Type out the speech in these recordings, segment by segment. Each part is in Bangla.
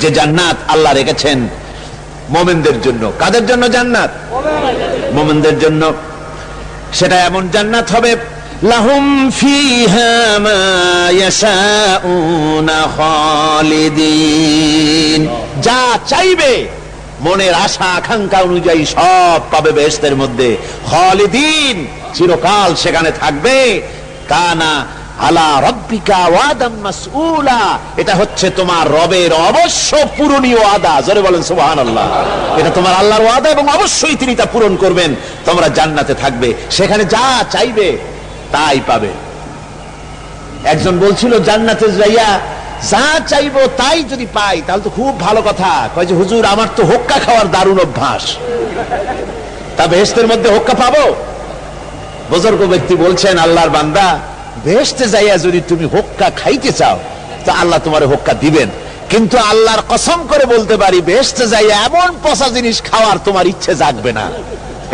যে জান্নাত আল্লাহ রেখেছেন মোমেনদের জন্য। কাদের জন্য জান্নাত? মোমেনদের জন্য। সেটা এমন জান্নাত হবে, লাহুম যা চাইবে, মনের আশা, আকাঙ্ক্ষা অনুযায়ী সব পাবে বেহেশতের মধ্যে। খালিদিন চিরকাল সেখানে থাকবে। কানা আলা রব্বিকা মাসউলা। এটা হচ্ছে তোমার রবের অবশ্য পূরণীয় আদা জোরে বলেন সুবহানাল্লাহ। এটা তোমার আল্লাহর ওয়াদা এবং অবশ্যই তিনি তা পূরণ করবেন। তোমরা জান্নাতে থাকবে। সেখানে যা চাইবে, তাই পাবে। একজন বলছিল, জান্নাতে যাইয়া যা চাইব তাই যদি পাই, তাহলে তো খুব ভালো কথা। কয় যে, হুজুর, আমার তো হোক্কা খাওয়ার দারুণ অভ্যাস। তা বেহেস্তের মধ্যে হোক্কা পাবো? বুজুর্গ ব্যক্তি বলছেন, আল্লাহর বান্দা বেহেস্তে যাইয়া যদি তুমি হোক্কা খাইতে চাও, তা আল্লাহ তোমার হোক্কা দিবেন। কিন্তু আল্লাহর কসম করে বলতে পারি বেহেস্তে যাইয়া এমন পচা জিনিস খাওয়ার তোমার ইচ্ছে জাগবে না।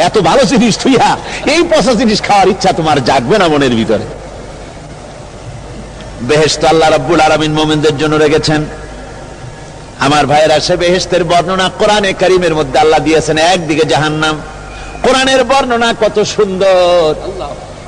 এত ভালো জিনিস তুইয়া এই পচা জিনিস খাওয়ার ইচ্ছা তোমার জাগবে না মনের ভিতরে। বেহেস্ত আল্লাহ রাব্বুল আলামিন মোমিনদের জন্য রেখেছেন। আমার ভাইয়েরা, সে বেহেস্তের বর্ণনা কোরআনে করিমের মধ্যে আল্লাহ দিয়েছেন, একদিকে জাহান্নাম। কোরআনের বর্ণনা কত সুন্দর।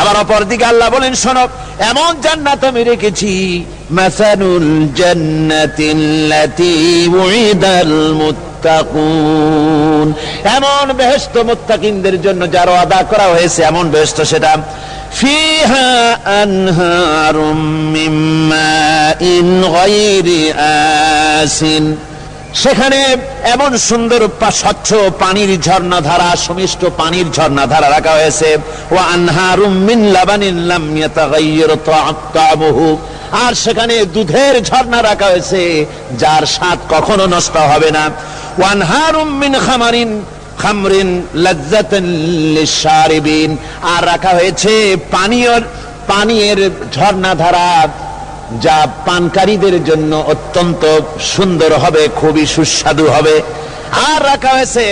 আবার অপর দিকে আল্লাহ বলেন শোনক এমন জান্নাত আমি রেখেছি মাসানুল জান্নাতিল্লাতি উইদাল মুত্তাকুন। এমন বেহেশত মুত্তাকিনদের জন্য যার আদা করা হয়েছে, এমন বেহেশত সেটা, ফিহা আনহারুম মিন মাইন গায়রি আসিন। সেখানে এমন সুন্দর স্বচ্ছ পানির ঝর্ণা ধারা সমিষ্ট পানির ঝর্ণা ধারা রাখা হয়েছে। ও আর সেখানে দুধের ঝর্ণা রাখা হয়েছে, যার স্বাদ কখনো নষ্ট হবে না। ওয়ানহারুম মিন খামারিন, খামরিন লাজ্জাতান আর রাখা হয়েছে পানীয় পানীয়ের ঝর্ণা ধারা যা পানকারীদের জন্য অত্যন্ত সুন্দর হবে, খুবই সুস্বাদু হবে। আর রাখা হয়েছে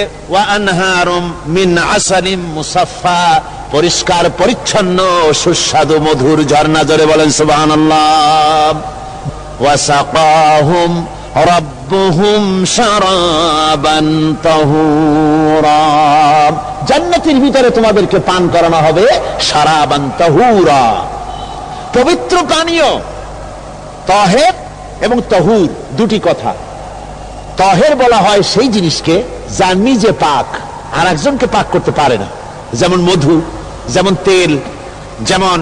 মিন মুসাফফা, পরিষ্কার, পরিচ্ছন্ন, সুস্বাদু, মধুর ঝর্ণা জোরে বলেন ওয়াসাকাহুম রব্বুহুম শারাবান তাহুরা। জান্নাতের ভিতরে তোমাদেরকে পান করানো হবে শারাবান তাহুরা। পবিত্র পানীয়। তহের এবং তহুর দুটি কথা। তহের বলা হয় সেই জিনিসকে যা নিজে পাক আর একজনকে পাক করতে পারে না। যেমন মধু, যেমন তেল, যেমন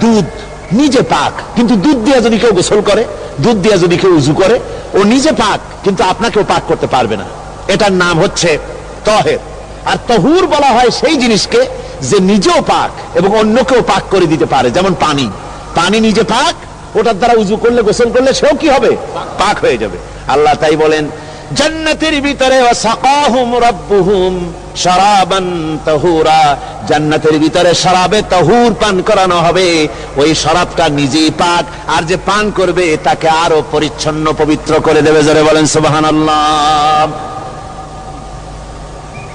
দুধ, নিজে পাক। কিন্তু দুধ দিয়ে যদি কেউ গোসল করে, দুধ দিয়ে যদি কেউ উজু করে, ও নিজে পাক, কিন্তু আপনাকেও পাক করতে পারবে না। এটার নাম হচ্ছে তহের। আর তহুর বলা হয় সেই জিনিসকে যে নিজেও পাক এবং অন্যকেও পাক করে দিতে পারে, যেমন পানি। পানি নিজে পাক ওটার দ্বারা উজু করলে, গোসল করলে সেও কি হবে? পাক হয়ে যাবে। আল্লাহ তাই বলেন, জান্নাতের ভিতরে জান্নাতের ভিতরে পান করানো হবে। ওই শরাবটা নিজেই পাক, আর যে পান করবে তাকে আরও পরিচ্ছন্ন, পবিত্র করে দেবে। জোরে বলেন, সুবহানাল্লাহ।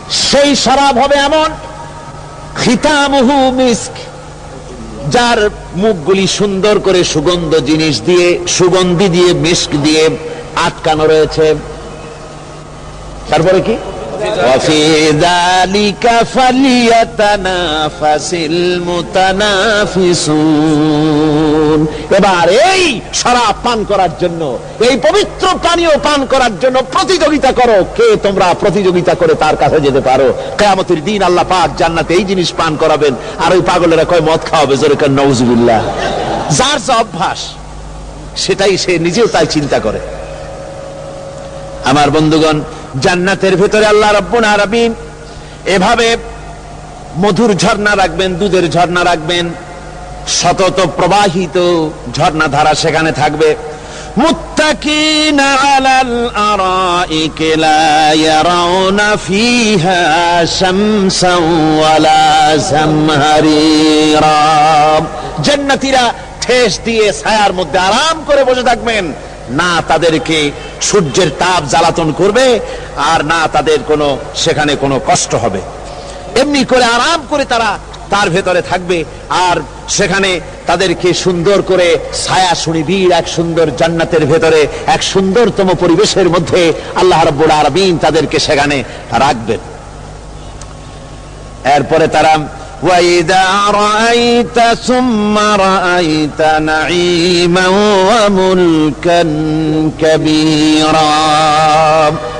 সেই শরাব হবে এমন, খিতামুহু মিস্ক। যার মুখগুলি সুন্দর করে সুগন্ধ জিনিস দিয়ে, সুগন্ধি দিয়ে মিস্ক দিয়ে আটকানো রয়েছে। তারপরে কি? ফালিয়াতানা ফাসিল মুতানাফিসুন। এবার এই শরাব পান করার জন্য, এই পবিত্র পানীয় পান করার জন্য প্রতিযোগিতা করো। কে তোমরা প্রতিযোগিতা করে তার কাছে যেতে পারো? দিন আল্লাহ পাক জান্নাতে এই জিনিস পান করাবেন। আর ওই পাগলেরা কয়, মদ খাওয়াবে জোরে কেন যার যা অভ্যাস, সেটাই সে নিজেও তাই চিন্তা করে। আমার বন্ধুগণ, জান্নাতের ভেতরে আল্লাহ রব্বুল এভাবে মধুর ঝর্ণা রাখবেন, দুধের ঝর্ণা রাখবেন। সতত প্রবাহিত ঝর্ণা ধারা সেখানে থাকবে। মুত্তাকিন আলাল আরাইক লা ইয়ারাউনা ফিহা শামসাও ওয়ালা জামহারিরা। জান্নাতীরা ঠেস দিয়ে ছায়ার মধ্যে আরাম করে বসে থাকবেন। না তাদেরকে সূর্যের তাপ জ্বালাতন করবে, আর না তাদের কোনো, সেখানে কোনো কষ্ট হবে। এমনি করে আরাম করে তারা তার ভেতরে থাকবে। আর সেখানে তাদেরকে সুন্দর করে ছায়া সুনিবিড়, এক সুন্দর জান্নাতের ভেতরে, এক সুন্দরতম পরিবেশের মধ্যে আল্লাহ রব্বুল আরবিন তাদেরকে সেখানে রাখবেন। এরপরে তারা وَإِذَا رَأَيْتَ ثُمَّ رَأَيْتَ نَعِيمًا وَمُلْكًا كَبِيرًا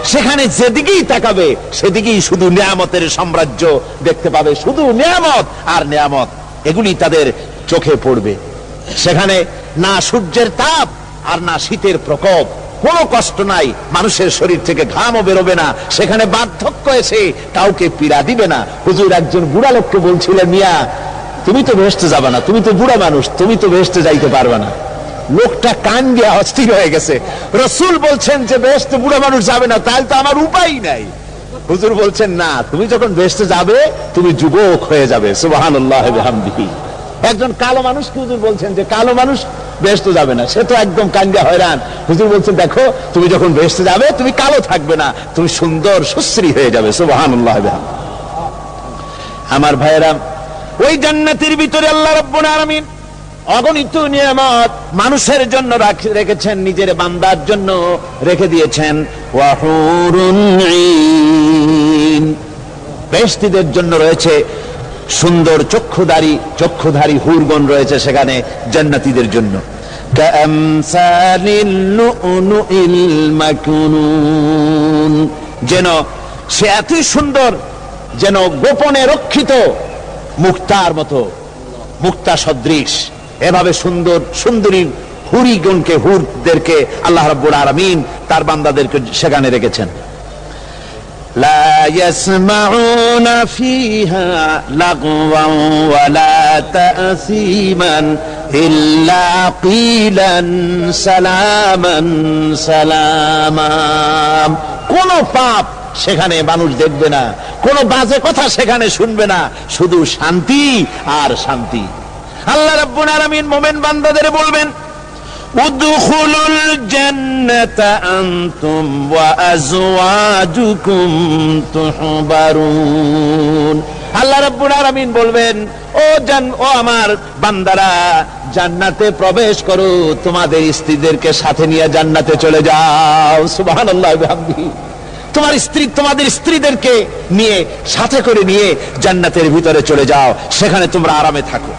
সেখানে যেদিকেই তাকাবে সেদিকেই শুধু নিয়ামতের সাম্রাজ্য দেখতে পাবে শুধু নিয়ামত আর নিয়ামত এগুলি তাদের চোখে পড়বে সেখানে না সূর্যের তাপ আর না শীতের প্রকোপ কোনো কষ্ট নাই। মানুষের শরীর থেকে ঘামও বেরোবে না। সেখানে বার্ধক্য এসে কাউকে পীড়া দিবে না। হুজুর একজন বুড়া লোককে বলছিলেন, মিয়া, তুমি তো ভেস্তে যাবে না। তুমি তো বুড়া মানুষ। তুমি তো ভেস্তে যাইতে পারবে না। লোকটা কান দিয়ে অস্থির হয়ে গেছে। রসুল বলছেন যে বেহেস্তে বুড়া মানুষ যাবে না তাহলে তো আমার উপায় নাই। হুজুর বলছেন, না, তুমি যখন বেহেস্তে যাবে, তুমি যুবক হয়ে যাবে। সুবাহান হামদিহি একজন কালো মানুষকে হুজুর বলছেন যে কালো মানুষ বেহেস্ত যাবে না? সে তো একদম কান্দিয়া হয়রান। হুজুর বলছেন, দেখো, তুমি যখন বেহেস্তে যাবে, তুমি কালো থাকবে না, তুমি সুন্দর, সুশ্রী হয়ে যাবে। সুবাহান আমার ভাইয়েরা, ওই জান্নাতের ভিতরে আল্লাহ রব্বুল আলামিন অগণিত নিয়ামত মানুষের জন্য রেখেছেন, নিজের বান্দার জন্য রেখে দিয়েছেন। ওয়াহুরুন ঈন। বেহেশতীদের জন্য রয়েছে সুন্দর চক্ষুধারী চক্ষুধারী হুরগণ রয়েছে সেখানে জান্নাতীদের জন্য। যেন সে এতই সুন্দর, যেন গোপনে রক্ষিত মুক্তার মতো, মুক্তা সদৃশ। এভাবে সুন্দর, সুন্দরী হুরিগণকে, হুরদেরকে আল্লাহ রাব্বুল আলামিন তার বান্দাদেরকে সেখানে রেখেছেন। لا يسمعون فيها لغوا ولا تأثيما إلا قيلا سلاما سلاما কোন পাপ সেখানে মানুষ দেখবে না কোন বাজে কথা সেখানে শুনবে না শুধু শান্তি আর শান্তি আল্লাহ রাব্বুল আলামিন মোমেন বান্দাদের বলবেন ادخلوا الجنة أنتم وأزواجكم تحبرون আল্লাহ রাব্বুল আলামিন বলবেন ও জান ও আমার বান্দারা জান্নাতে প্রবেশ করো তোমাদের স্ত্রীদেরকে সাথে নিয়ে জান্নাতে চলে যাও সুবহানাল্লাহ বিহামদিহি তোমার স্ত্রী তোমাদের স্ত্রীদেরকে নিয়ে সাথে করে নিয়ে জান্নাতের ভিতরে চলে যাও সেখানে তোমরা আরামে থাকো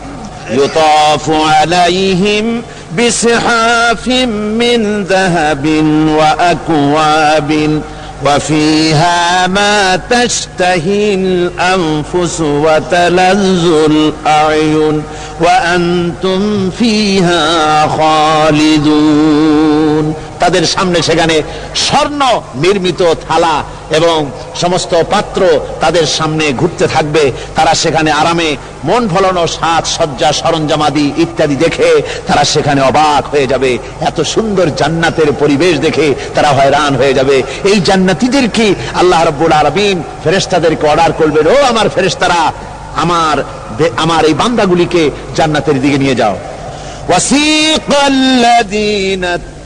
يطاف عليهم بصحاف من ذهب وأكواب وفيها ما تشتهي الأنفس وتلذ الأعين وأنتم فيها خالدون. তাদের সামনে সেখানে স্বর্ণ নির্মিত থালা এবং সমস্ত পাত্র তাদের সামনে ঘুরতে থাকবে। তারা সেখানে আরামে মন ফলানো সাজ সজ্জা, সরঞ্জামাদি ইত্যাদি দেখে তারা সেখানে অবাক হয়ে যাবে। এত সুন্দর জান্নাতের পরিবেশ দেখে তারা হয়রান হয়ে যাবে। এই জান্নাতিদের কি আল্লাহ রব্বুল আরবিন ফেরেস্তাদেরকে অর্ডার করবেন? ও আমার ফেরেস্তারা আমার আমার এই বান্দাগুলিকে জান্নাতের দিকে নিয়ে যাও।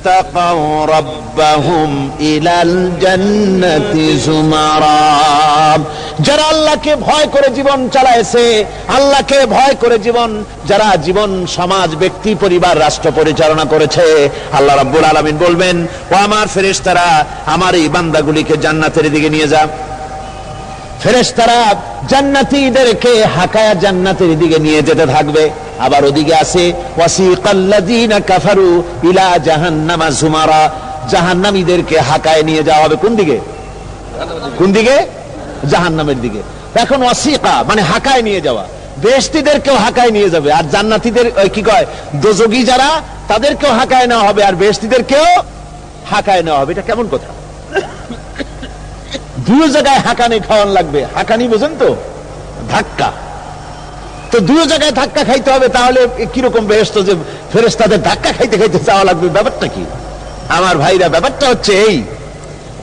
اتقوا ربهم إلى الجنة زمرا যারা আল্লাহকে ভয় করে জীবন চালাইছে আল্লাহকে ভয় করে জীবন যারা জীবন সমাজ ব্যক্তি পরিবার রাষ্ট্র পরিচালনা করেছে আল্লাহ রাব্বুল আলামিন বলবেন ও আমার ফেরেশতারা আমার এই বান্দাগুলিকে জান্নাতের দিকে নিয়ে যা ফেরেশতারা জান্নাতীদেরকে হাকায়া জান্নাতের দিকে নিয়ে যেতে থাকবে। আবার ওদিকে আছে, ওয়াসিকাল্লাযীনা কাফারু ইলা জাহান্নামা জুমারা। জাহান্নামীদেরকে হাকায় নিয়ে যাওয়া হবে কোন দিকে? কোন দিকে? জাহান্নামের দিকে। এখন ওয়াসিকা মানে হাকায় নিয়ে যাওয়া। বেহেশতীদেরকেও হাকায় নিয়ে যাবে। আর জান্নাতীদের কি কয়, দোজগী যারা, তাদেরকেও হাকায় নেওয়া হবে। আর বেহেশতীদেরকেও হাকায় নেওয়া হবে। এটা কেমন কথা? দুই জায়গায় হাঁকানি খাওয়ান লাগবে। হাঁকানি বোঝেন তো? ধাক্কা। তো দুই জায়গায় ধাক্কা খাইতে হবে, তাহলে কীরকম বেহস্ত যে ফেরেস্তাদের ধাক্কা খাইতে খাইতে যাওয়া লাগবে? ব্যাপারটা কি? আমার ভাইরা, ব্যাপারটা হচ্ছে এই।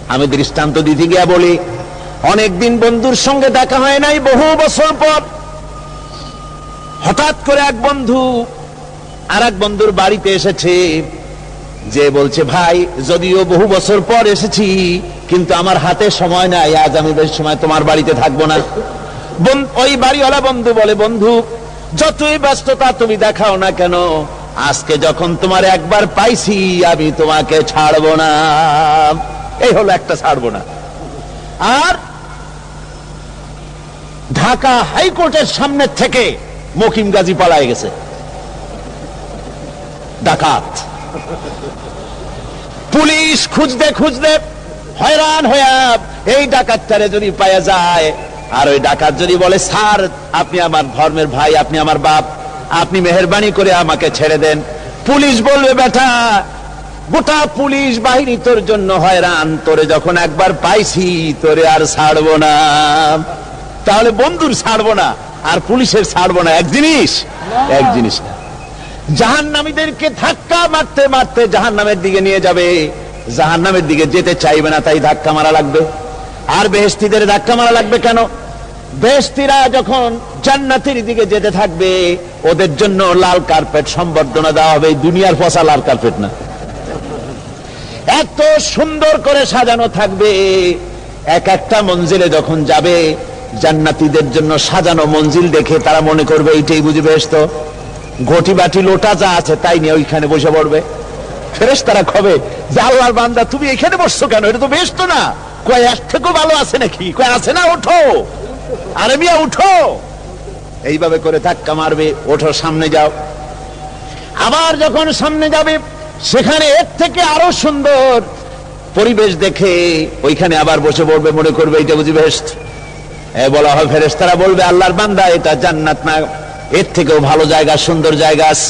আমি দৃষ্টান্ত দিতে গিয়া বলি, অনেকদিন বন্ধুর সঙ্গে দেখা হয় নাই, বহু বছর পর। হঠাৎ করে এক বন্ধু আর এক বন্ধুর বাড়িতে এসেছে। যে বলছে, ভাই, যদিও বহু বছর পর এসেছি কিন্তু আমার হাতে সময় নাই, আজ আমি বেশ সময় তোমার বাড়িতে থাকব না। ওই বাড়িওয়ালা বন্ধু বলে, বন্ধু, যতই ব্যস্ততা তুমি দেখাও না কেন, আজকে যখন তোমার একবার পাইছি, আমি তোমাকে ছাড়বো না। এই হলো একটা ছাড়বো না। আর ঢাকা হাইকোর্টের সামনে থেকে মকিম গাজী পালায় গেছে। ডাকাত। পুলিশ খুঁজতে খুঁজতে হয়রান হইয়া এই ডাকাতটারে যদি পাওয়া যায়, আর ওই ডাকাত যদি বলে, স্যার, আপনি আমার ধর্মের ভাই, আপনি আমার বাপ, আপনি মেহরবানি করে আমাকে ছেড়ে দেন। পুলিশ বলবে, বেটা, গোটা পুলিশ বাহিনী তোর জন্য হয়রান। তোরে যখন একবার পাইছি, তোরে আর ছাড়বো না। তাহলে বন্ধুর ছাড়বো না, আর পুলিশের ছাড়বো না। এক জিনিস এক জিনিস না। জাহান নামীদেরকে ধাক্কা মারতে মারতে জাহান নামের দিকে নিয়ে যাবে। জাহান নামের দিকে যেতে চাইবে না, তাই ধাক্কা মারা লাগবে। আর বেহেস্তিদের ধাক্কা মারা লাগবে কেন? বেহেস্তিরা যখন জান্নাতের দিকে যেতে থাকবে, ওদের জন্য লাল কার্পেট সম্বর্ধনা দেওয়া হবে দুনিয়ার ফসা লাল কার্পেট না। এত সুন্দর করে সাজানো থাকবে, এক একটা মঞ্জিলে যখন যাবে, জান্নাতিদের জন্য সাজানো মঞ্জিল দেখে তারা মনে করবে, এইটাই বুঝে বেহেস্ত ঘটি বাটি লোটা যা আছে তাই নিয়ে ওইখানে বসে পড়বে। ফেরেস তারা খবে যে আল্লাহর বান্দা, তুমি এখানে বসছো কেন? এটা তো বেশ তো না। কয়, এক থেকেও ভালো আছে নাকি? কয়, আছে না, ওঠো। আরে মিয়া উঠো এইভাবে করে ধাক্কা মারবে, ওঠো, সামনে যাও। আবার যখন সামনে যাবে, সেখানে এর থেকে আরও সুন্দর পরিবেশ দেখে ওইখানে আবার বসে পড়বে, মনে করবে এটা বুঝি বেস্ট বলা হয়, ফেরেশতারা বলবে, আল্লাহর বান্দা, এটা জান্নাত না। এর থেকেও ভালো জায়গা, সুন্দর জায়গা আছে।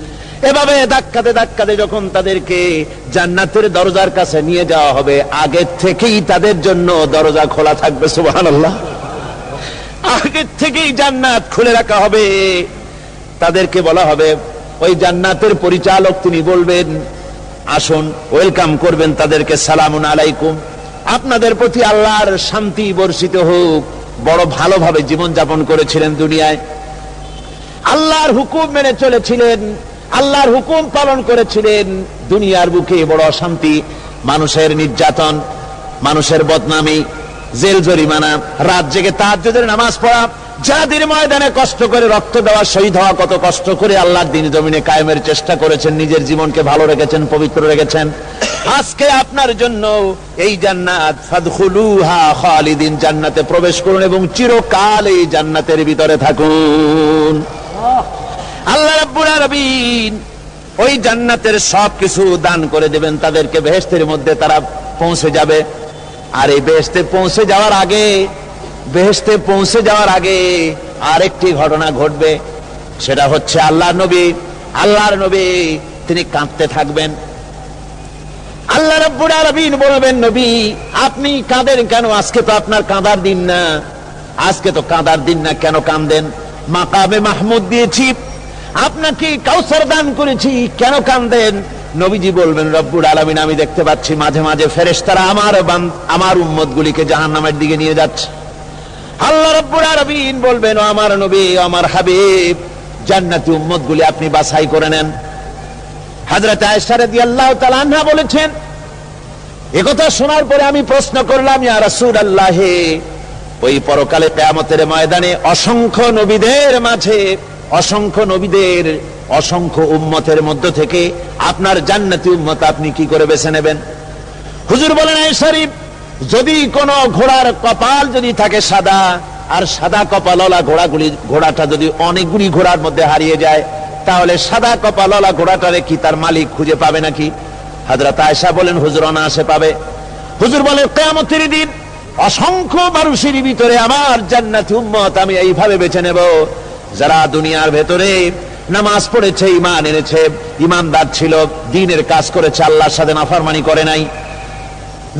এভাবে ধাক্কাতে ধাক্কাতে যখন তাদেরকে জান্নাতের দরজার কাছে নিয়ে যাওয়া হবে আগের থেকেই তাদের জন্য দরজা খোলা থাকবে, সুবহানাল্লাহ। আগের থেকেই জান্নাত খুলে রাখা হবে। তাদেরকে বলা হবে, ওই জান্নাতের পরিচালক তিনি বলবেন, আসুন, ওয়েলকাম করবেন তাদেরকে, সালামুন আলাইকুম। আপনাদের প্রতি আল্লাহর শান্তি বর্ষিত হোক। বড় ভালোভাবে জীবন যাপন করেছিলেন দুনিয়ায়। আল্লাহর হুকুম মেনে চলেছিলেন। আল্লাহর হুকুম পালন করেছিলেন, দুনিয়ার বুকে বড় অশান্তি, মানুষের নির্যাতন, মানুষের বদনামি, জেল জরিমানা, রাত জেগে তাহাজ্জুদের নামাজ পড়া, যাদের ময়দানে কষ্ট করে রক্ত দেওয়া শহীদ হওয়া কত কষ্ট করে আল্লাহর দিন জমিনে কায়েমের চেষ্টা করেছেন, নিজের জীবনকে ভালো রেখেছেন, পবিত্র রেখেছেন। আজকে আপনার জন্য এই জান্নাত, ফাদখুলুহা খালিদিন, জান্নাতে প্রবেশ করুন এবং চিরকাল এই জান্নাতের ভিতরে থাকুন। আল্লাহ রাব্বুল আলামিন ওই জান্নাতের সব কিছু দান করে দেবেন, তাদেরকে বেহেশতের মধ্যে তারা পৌঁছে যাবে। আর এই বেহেশতে পৌঁছে যাওয়ার আগে, বেহেশতে পৌঁছে যাওয়ার আগে আরেকটি ঘটনা ঘটবে, সেটা হচ্ছে আল্লাহর নবী আল্লাহর নবী তিনি কাঁদতে থাকবেন। আল্লাহ রাব্বুল আলামিন বলবেন, নবী, আপনি কাঁদেন কেন? আজকে তো আপনার কাঁদার দিন না। আজকে তো কাঁদার দিন না, কেন কাঁদেন? মাকামে মাহমুদ দিয়েছি আপনাকে কাউসার দান করেছি, কেন কান্দেন? নবীজি বলবেন, রব্বুল আলামিন, আমি দেখতে পাচ্ছি মাঝে মাঝে ফেরেশতারা আমার আমার উম্মত গুলিকে জাহান্নামের দিকে নিয়ে যাচ্ছে। আল্লাহ রব্বুল আলামিন বলবেন আমার নবী আমার হাবিব, জান্নাতি উম্মত গুলি আপনি বাছাই করে নেন। হাজরত আয়েশা রাদিয়াল্লাহু তাআলা আনহা বলেছেন একথা শোনার পরে আমি প্রশ্ন করলাম, ইয়া রাসূলুল্লাহ, ওই পরকালে কিয়ামতের ময়দানে অসংখ্য নবীদের মাঝে অসংখ্য নবীদের, অসংখ্য উম্মতের মধ্য থেকে আপনার জান্নাতি উম্মত আপনি কি করে বেছে নেবেন? হুজুর বলেন শরীফ, যদি কোন ঘোড়ার কপাল যদি থাকে সাদা, আর সাদা কপালওয়ালা ঘোড়াগুলি, ঘোড়াটা যদি অনেকগুলি ঘোড়ার মধ্যে হারিয়ে যায়, তাহলে সাদা কপালওয়ালা ঘোড়াটারে কি তার মালিক খুঁজে পাবে নাকি? হাজরত আয়সা বলেন, হুজুর অনায়াসে পাবে। হুজুর বলে কেয়ামতের দিন অসংখ্য মানুষের ভিতরে আমার জান্নাতি উম্মত আমি এইভাবে বেছে নেব। যারা দুনিয়ার ভেতরে নামাজ পড়েছে ইমান এনেছে ইমানদার ছিল, দিনের কাজ করেছে, আল্লাহর সাথে নাফরমানি করে নাই।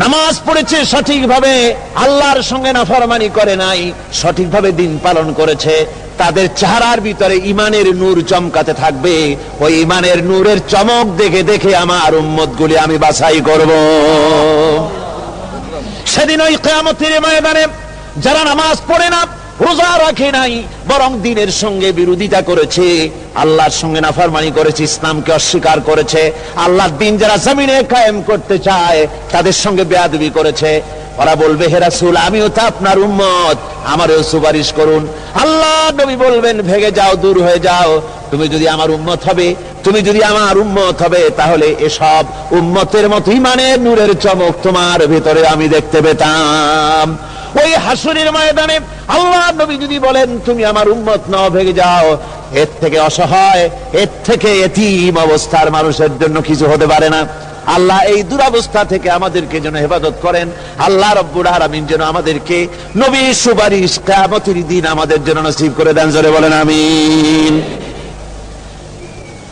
নামাজ পড়েছে, সঠিকভাবে আল্লাহর সঙ্গে নাফরমানি করে নাই, সঠিকভাবে দিন পালন করেছে। তাদের চেহারার ভিতরে ইমানের নূর চমকাতে থাকবে। ওই ইমানের নূরের চমক দেখে দেখে আমার উম্মত গুলি আমি বাছাই করব। সেদিন ওই কেয়ামতের ময়দানে যারা নামাজ পড়ে না রোজা রাখে নাই, বরং দিনের সঙ্গে বিরোধিতা করেছে, আল্লাহর সঙ্গে নাফরমানি করেছে, ইসলামকে অস্বীকার করেছে, আল্লাহর দিন যারা জমিনে কায়েম করতে চায়, তাদের সঙ্গে বেয়াদবি করেছে। ওরা বলবে, হে রাসূল, আমিও তো আপনার উম্মত, আমারও সুপারিশ করুন। আল্লাহ নবী বলবেন, ভেগে যাও, দূর হয়ে যাও, তুমি যদি আমার উম্মত হবে, তুমি যদি আমার উম্মত হবে, তাহলে এসব উম্মতের মতো ইমানের নূরের চমক তোমার ভিতরে আমি দেখতে পেতাম। ওই হাসুরের ময়দানে আল্লাহ নবী যদি বলেন, তুমি আমার উম্মত, নাও ভেগে যাও। এর থেকে অসহায়, এর থেকে এতিম অবস্থার মানুষের জন্য কিছু হতে পারে না। আল্লাহ এই দুরবস্থা থেকে আমাদেরকে যেন হেফাজত করেন। আল্লাহ রব্বুর আলামিন যেন আমাদেরকে নবী সুপারিশ কিয়ামতের দিন আমাদের জন্য নসিব করে দেন। জোরে বলেন, আমিন।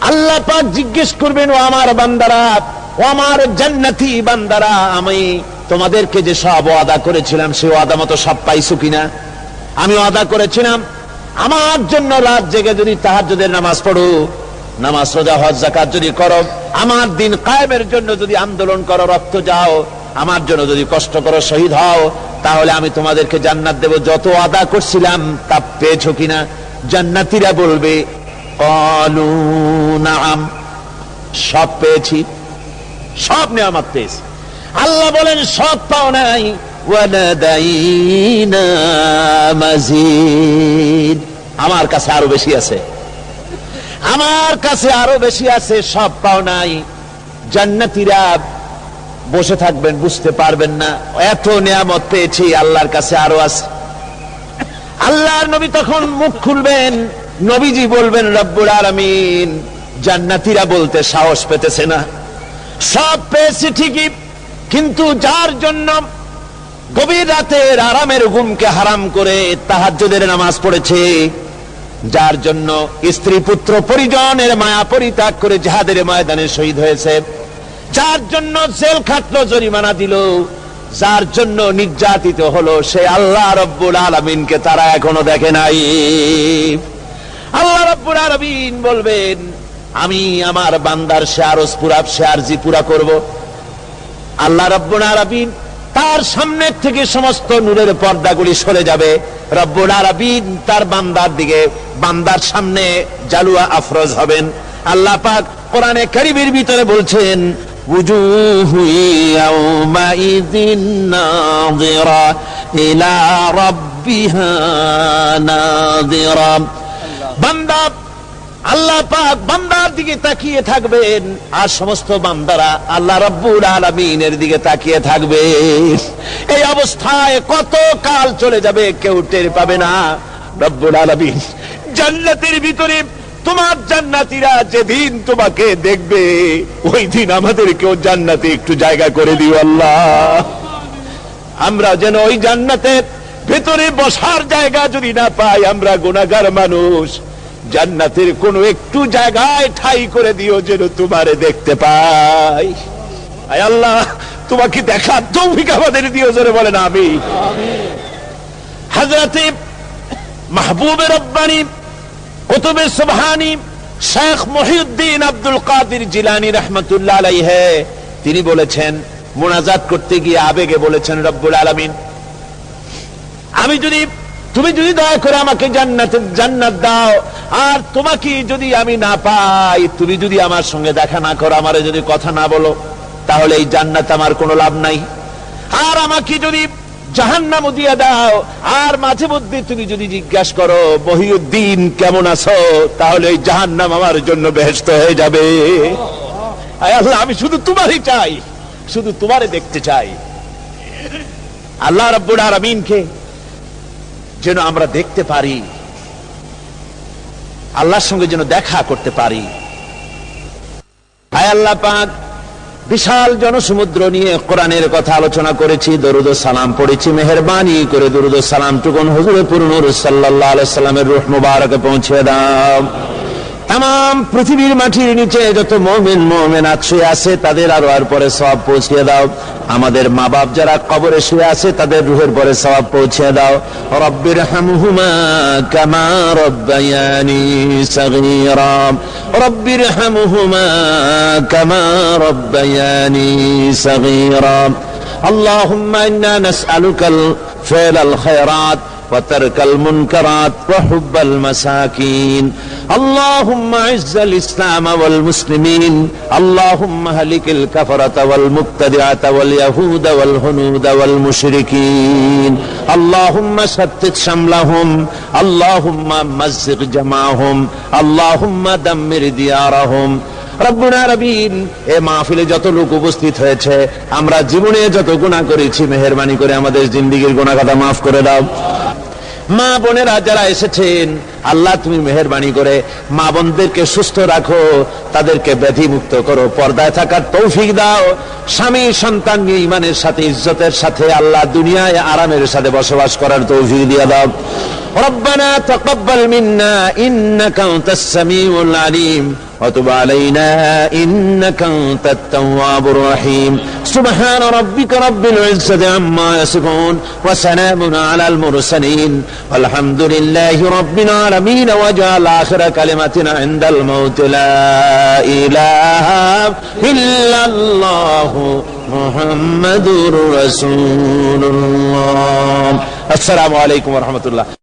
আল্লাহ পাক জিজ্ঞেস করবেন, ও আমার বান্দারা, ও আমার জান্নাতি বান্দারা, আমি তোমাদেরকে যে সব ওয়াদা করেছিলাম সে ওয়াদা মতো সব পাইছো কিনা? আমি ওয়াদা করেছিলাম, আমার জন্য রাত জেগে যদি তাহাজ্জুদের নামাজ পড়ো, নামাজ, রোজা, হজ জাকাত যদি করো, আমার দিন কায়েমের জন্য যদি আন্দোলন করো, রক্ত যাও, আমার জন্য যদি কষ্ট করো, শহীদ হও, তাহলে আমি তোমাদেরকে জান্নাত দেব। যত আদা করছিলাম, তা পেয়েছ কিনা? জান্নাতীরা বলবে সব পেয়েছি, সব নিয়ামত পেয়েছি। আল্লাহ বলেন সব পাও নাই। আমার কাছে আরও বেশি আছে। আমার কাছে আরও বেশি আছে সব পাও নাই। জান্নাতীরা বসে থাকবেন, বুঝতে পারবেন না। এত নিয়ামত পেয়েছি, আল্লাহর কাছে আরও আছে। আল্লাহর নবী তখন মুখ খুলবেন, নবীজি বলবেন, রব্বুল আলামিন জান্নাতীরা বলতে সাহস পেতেছে না। সব পেয়েছি ঠিকই কিন্তু যার জন্য গভীর রাতের আরামের ঘুমকে হারাম করে তাহাজ্জুদের নামাজ পড়েছে, যার জন্য স্ত্রী পুত্র পরিজনের মায়া পরিত্যাগ করে জাহাদের ময়দানে শহীদ হয়েছে, যার জন্য জেল খাটলো, জরিমানা দিল, যার জন্য নির্যাতিত হলো সে আল্লাহ রব্বুল আলমিনকে তারা এখনও দেখে নাই। আল্লাহ রব্বুল আলমিন বলবেন, আমি আমার বান্দার শেয়ারস পুরা শেয়ার জি পুরা করব। আল্লাহ রব্বুল আলমিন তার সামনের থেকে সমস্ত নূরের পর্দাগুলি সরে যাবে রব্বুল আলমিন তার বান্দার দিকে বান্দার সামনে জালুয়া আফরোজ হবেন আল্লাহ পাক কোরআনে কারিমের ভিতরে বলছেন وجوه يومئذ ناظرة إلى ربها ناظرة বান্দা আল্লাহ পাক বান্দার দিকে তাকিয়ে থাকবেন, আর সমস্ত বান্দারা আল্লাহ রব্বুল আলমিনের দিকে তাকিয়ে থাকবে এই অবস্থায় কত কাল চলে যাবে কেউ টের পাবে না। রব্বুল আলমিন জান্নাতের ভিতরে তোমার জান্নাতিরা যেদিন তোমাকে দেখবে, ওই দিন আমাদেরকেও জান্নাতে একটু জায়গা করে দিও আল্লাহ। আমরা যেন ওই জান্নাতের ভেতরে বসার জায়গা যদি না পাই, আমরা গুণাগার মানুষ। জান্নাতের কোন একটু জায়গায় ঠাই করে দিও যেন তোমারে দেখতে পাই। আল্লাহ, তোমাকে দেখার তৌফিক আমাদের দিও জোরে বলেন আমি হাজরাতে মাহবুবে রব্বানি, কুতুবে সুবহানি, শেখ মহিউদ্দিন আব্দুল কাদির জিলানি রহমতুল্লাহ আলাইহে, তিনি বলেছেন, মোনাজাত করতে গিয়ে আবেগে বলেছেন, রব্বুল আলামিন, আমি যদি তুমি যদি দয়া করে আমাকে জান্নাত জান্নাত দাও, আর তোমাকে যদি আমি না পাই, তুমি যদি আমার সঙ্গে দেখা না করো, আমারে যদি কথা না বলো, তাহলে এই জান্নাত আমার কোনো লাভ নাই। আর আমাকে যদি জাহান্নাম দিয়া দাও, আর মাঝে মধ্যে তুমি যদি জিজ্ঞাসা করো, মহিউদ্দিন, কেমন আছো? তাহলে এই জাহান্নাম আমার জন্য বেহেস্ত হয়ে যাবে। আল্লাহ, আমি শুধু তোমারই চাই, শুধু তোমারে দেখতে চাই। আল্লাহ রব্বুল আলামিনকে যেন আমরা দেখতে পারি, আল্লাহর সঙ্গে যেন দেখা করতে পারি। আল্লাহ পাক বিশাল জনসমুদ্র নিয়ে কোরআনের কথা আলোচনা করেছি, দরুদ সালাম পড়েছি, মেহরবানি করে দরুদ সালাম টুকুন হুজুরে পুরনুর সাল্লাহ আলাইসাল্লামের সাল্লামের রূহ মুবারকে পৌঁছে দাও। তাম পৃথিবীর মাটির নিচে যত মমিন মমিন শুয়ে আছে তাদের আরো আর পরে সব পৌঁছিয়ে দাও আমাদের মা বাপ যারা কবরে শুয়ে আছে তাদের রুহের পরে সব পৌঁছিয়ে দাও রব্বির হামহুমা কামা রব্বায়ানি সগীরা রব্বির হামহুমা কামা রব্বায়ানি সগীরা اللهم إنا نسألك فعل الخيرات وترك المنكرات وحب المساكين اللهم اعز الاسلام والمسلمين اللهم هلك الكفرة والمبتدعة واليهود والهنود والمشركين اللهم شتت شملهم اللهم مزق جمعهم اللهم دمر ديارهم রব্বুনা রবিন এ মাহফিলে যত লোক উপস্থিত হয়েছে আমরা জীবনে যত গুণা করেছি মেহরবানি করে আমাদের জিন্দিগির গুণা কথা মাফ করে দাও মা বোনেরা যারা এসেছেন আল্লাহ তুমি মেহরবানি করে মা বোনদেরকে সুস্থ রাখো তাদেরকে ব্যাধি মুক্ত করো পর্দায় থাকার তৌফিক দাও স্বামী সন্তান নিয়ে ইমানের সাথে ইজ্জতের সাথে আল্লাহ দুনিয়ায় আরামের সাথে বসবাস করার তৌফিক দিয়ে দাও ربنا تقبل منا إنك أنت السميع العليم وتب علينا إنك أنت التواب الرحيم. سبحان ربك رب العزة عما يصفون وسلام على المرسلين. والحمد لله رب العالمين. وجعل آخر كلمتنا عند الموت. لا إله إلا الله محمد رسول الله. السلام عليكم ورحمة الله.